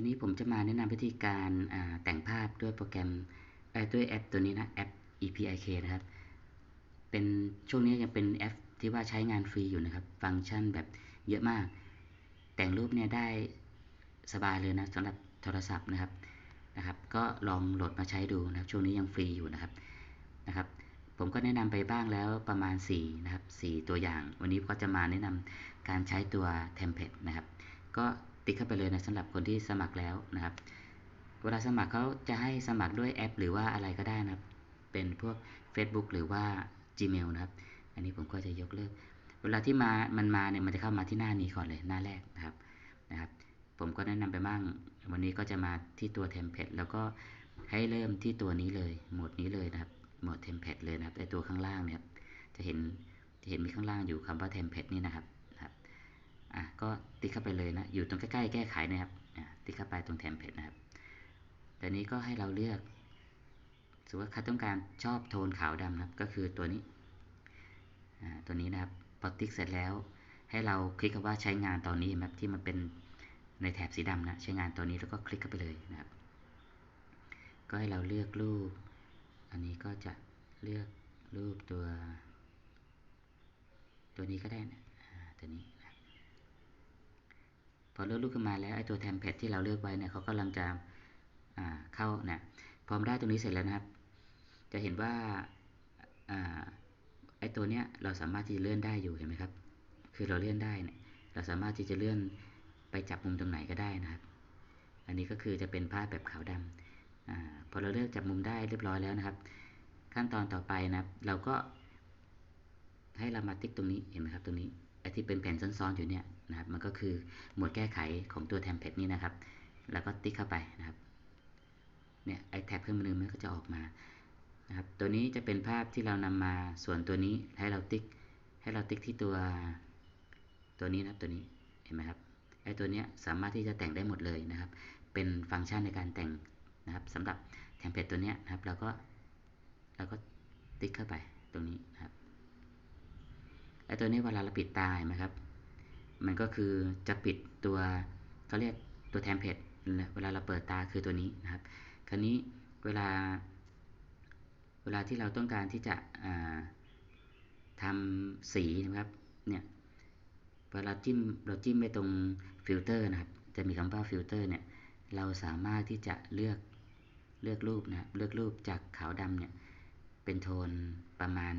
วันนี้ผมจะมาแนะนำวิธีการแต่งภาพด้วยโปรแกรมด้วยแอปตัวนี้นะแอป EPIK นะครับ เป็นช่วงนี้ยังเป็นแอปที่ว่าใช้งานฟรีอยู่นะครับ ฟังก์ชันแบบเยอะมาก แต่งรูปเนี่ยได้สบายเลยนะสำหรับโทรศัพท์นะครับนะครับ ก็ลองโหลดมาใช้ดูนะครับ ช่วงนี้ยังฟรีอยู่นะครับนะครับ ผมก็แนะนำไปบ้างแล้วประมาณ4นะครับ4ตัวอย่าง วันนี้ก็จะมาแนะนำการใช้ตัวเทมเพลตนะครับ ก็ ติ๊กเข้าไปเลยนะสำหรับคนที่สมัครแล้วนะครับ เวลาสมัครเขาจะให้สมัครด้วยแอป หรือว่าอะไรก็ได้นะครับ เป็นพวก Facebook หรือว่า Gmail นะครับ อันนี้ผมก็จะยกเลิก เวลาที่มามันมาเนี่ยมันจะเข้ามาที่หน้านี้ก่อนเลยหน้าแรกนะครับนะครับ ผมก็แนะนำไปบ้าง วันนี้ก็จะมาที่ตัวเทมเพลตแล้วก็ให้เริ่มที่ตัวนี้เลยโหมดนี้เลยนะครับโหมดเทมเพลตเลยนะครับไอตัวข้างล่างเนี่ยจะเห็นจะเห็นมีข้างล่างอยู่คำว่าเทมเพลตนี่นะครับ อะก็ติ๊กเข้าไปเลยนะ อยู่ตรงใกล้ๆแก้ไขนะครับอะติ๊กเข้าไปตรงเทมเพลตนะครับแต่นี้ก็ให้เราเลือกสมมติว่าใครต้องการชอบโทนขาวดำนะครับ ก็คือตัวนี้อ่าตัวนี้นะครับพอติ๊กเสร็จแล้ว ให้เราคลิกคำว่าใช้งานตอนนี้นะครับที่มันเป็นในแถบสีดำนะใช้งานตัวนี้แล้วก็คลิกเข้าไปเลยนะครับ ก็ให้เราเลือกรูป อันนี้ก็จะเลือกรูปตัว ตัวนี้ก็ได้นะตัวนี้ พอเลือกรูปขึ้นมาแล้วไอ้ตัวเทมเพลตที่เราเลือกไว้เนี่ยเขากำลังจะเข้านะพอได้ตรงนี้เสร็จแล้วนะครับ จะเห็นว่าไอ้ตัวเนี้ยเราสามารถที่จะเลื่อนได้อยู่เห็นไหมครับ คือเราเลื่อนได้เนี่ยเราสามารถที่จะเลื่อนไปจับมุมตรงไหนก็ได้นะครับ อันนี้ก็คือจะเป็นภาพแบบขาวดำอพอเราเลือกจับมุมได้เรียบร้อยแล้วนะครับ ขั้นตอนต่อไปนะครับเราก็ให้เรามาติ๊กตรงนี้เห็นไหมครับตรงนี้ไอ้ที่เป็นแผ่นซ้อนๆอยู่เนี่ย นะครับ มันก็คือหมวดแก้ไขของตัวเทมเพลตนี้นะครับ แล้วก็ติ๊กเข้าไปนะครับ เนี่ยไอ้แท็บเครื่องมือมันก็จะออกมานะครับ ตัวนี้จะเป็นภาพที่เรานำมาส่วนตัวนี้ให้เราติ๊ก ให้เราติ๊กที่ตัวตัวนี้นะตัวนี้ เห็นไหมครับ ไอ้ตัวนี้สามารถที่จะแต่งได้หมดเลยนะครับ เป็นฟังก์ชันในการแต่งนะครับสำหรับเทมเพลตตัวนี้นะครับ เราก็เราก็ติ๊กเข้าไปตรงนี้นะครับไอ้ตัวนี้เวลาเราปิดตาเห็นไหมครับ มันก็คือจะปิดตัวเขาเรียกตัวเทมเพลตเวลาเราเปิดตาคือตัวนี้นะครับ คราวนี้เวลา เวลาที่เราต้องการที่จะทำสีนะครับเนี่ยพอเราจิ้มเราจิ้มไปตรงฟิลเตอร์นะครับ จะมีคำว่าฟิลเตอร์เนี่ยเราสามารถที่จะเลือกเลือกรูปนะเลือกรูปจากขาวดำเนี่ยเป็นโทนประมาณ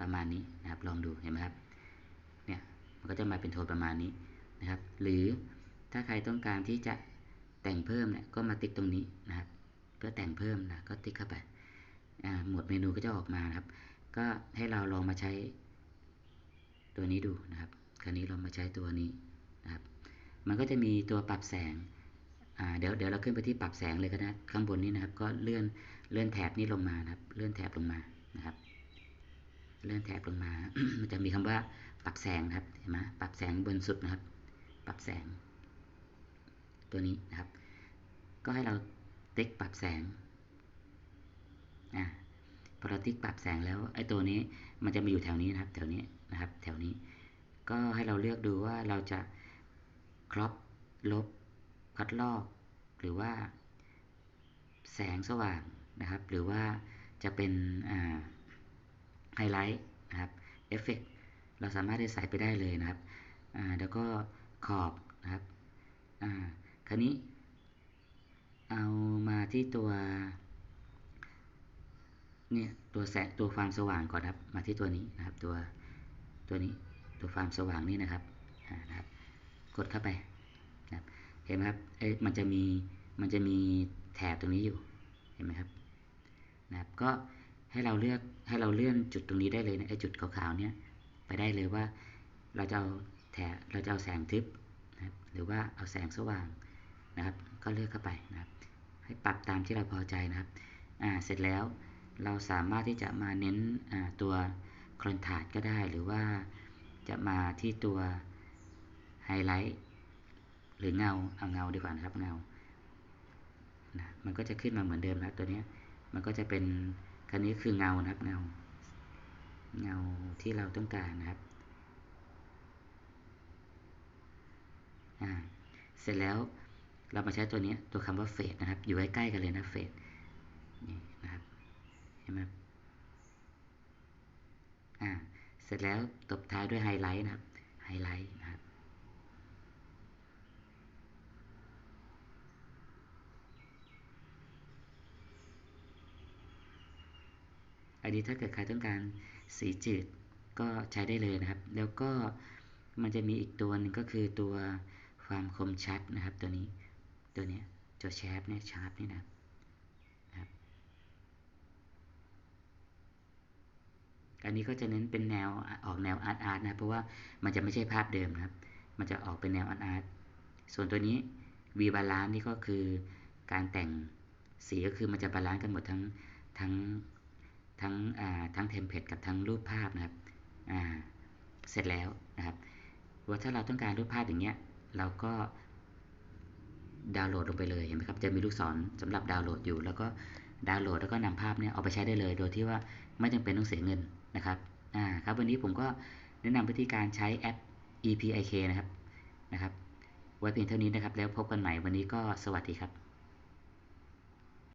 ประมาณนี้นะครับลองดูเห็นไหมครับ มันก็จะมาเป็นโทนประมาณนี้นะครับ หรือถ้าใครต้องการที่จะแต่งเพิ่มเนี่ยก็มาติ๊กตรงนี้นะครับเพื่อแต่งเพิ่มนะก็ติ๊กเข้าไปหมวดเมนูก็จะออกมานะครับ ก็ให้เราลองมาใช้ตัวนี้ดูนะครับ คราวนี้เรามาใช้ตัวนี้นะครับ มันก็จะมีตัวปรับแสงเดี๋ยวเดี๋ยวเราขึ้นไปที่ปรับแสงเลยก็ได้ข้างบนนี้นะครับ ก็เลื่อนเลื่อนแถบนี้ลงมานะครับ เลื่อนแถบลงมานะครับ เลื่อนแถบลงมา มันจะมีคำว่าปรับแสงนะครับเห็นไหมปรับแสงบนสุดนะครับ ปรับแสง ตัวนี้นะครับ ก็ให้เราติ๊กปรับแสงอ่าพอเราติ๊กปรับแสงแล้วไอ้ตัวนี้มันจะมาอยู่แถวนี้นะครับ แถวนี้นะครับ แถวนี้ ก็ให้เราเลือกดูว่าเราจะครอปลบคัดลอก หรือว่า แสงสว่างนะครับ หรือว่าจะเป็นอ่า ไฮไลท์นะครับเอฟเฟกเราสามารถที่ใส่ไปได้เลยนะครับแล้วก็ขอบนะครับคราวนี้เอามาที่ตัวเนี่ยตัวแสงตัวความสว่างก่อนครับ มาที่ตัวนี้นะครับตัวตัวนี้ตัวความสว่างนี่นะครับนะครับ กดเข้าไปนะครับเห็นไหมครับเอ๊มันจะมีมันจะมีแถบตรงนี้อยู่เห็นไหมครับนะครับก็ ให้เราเลือกให้เราเลื่อนจุดตรงนี้ได้เลยนะไอ้จุดขาวๆเนี่ยไปได้เลยว่าเราจะเอาแถเราจะเอาแสงทึบนะครับหรือว่าเอาแสงสว่างนะครับ ก็เลือกเข้าไปนะครับ ให้ปรับตามที่เราพอใจนะครับอ่าเสร็จแล้วเราสามารถที่จะมาเน้นตัวคอนทราสก็ได้หรือว่าจะมาที่ตัวไฮไลท์หรือเงาเอาเงาดีกว่านะครับเงานะมันก็จะขึ้นมาเหมือนเดิมนะตัวนี้มันก็จะเป็น คันนี้คือเงานะครับเงา เงาที่เราต้องการนะครับอ่าเสร็จแล้วเรามาใช้ตัวนี้ตัวคำว่าเฟดนะครับ อยู่ใกล้ๆกันเลยนะเฟดนี่นะครับเห็นไหมอ่าเสร็จแล้วตบท้ายด้วยไฮไลท์นะครับไฮไลท์นะครับ อันนี้ถ้าเกิดใครต้องการสีจืดก็ใช้ได้เลยนะครับ แล้วก็มันจะมีอีกตัวหนึงก็คือตัวความคมชัดนะครับ ตัวนี้ตัวเนี้ยตัวแชปเนี่ยชาร์ปนี่นะครับอันนี้ก็จะเน้นเป็นแนวออกแนวอาร์ตอาร์ตนะเพราะว่ามันจะไม่ใช่ภาพเดิมนะครับ มันจะออกเป็นแนวอาร์ตอาร์ตส่วนตัวนี้ V balance นี่ก็คือการแต่งสีก็คือมันจะบาลานซ์กันหมดทั้งทั้ง ทั้งอ่าทั้งเทมเพลตกับทั้งรูปภาพนะครับอ่าเสร็จแล้วนะครับว่าถ้าเราต้องการรูปภาพอย่างเงี้ยเราก็ดาวน์โหลดลงไปเลยเห็นไหมครับจะมีลูกศรสำหรับดาวน์โหลดอยู่ แล้วก็ดาวน์โหลดแล้วก็นำภาพเนี่ยเอาไปใช้ได้เลย โดยที่ว่าไม่จำเป็นต้องเสียเงินนะครับอ่าครับวันนี้ผมก็แนะนำวิธีการใช้แอป EPIK นะครับนะครับไว้เพียงเท่านี้นะครับ แล้วพบกันใหม่วันนี้ก็สวัสดีครับ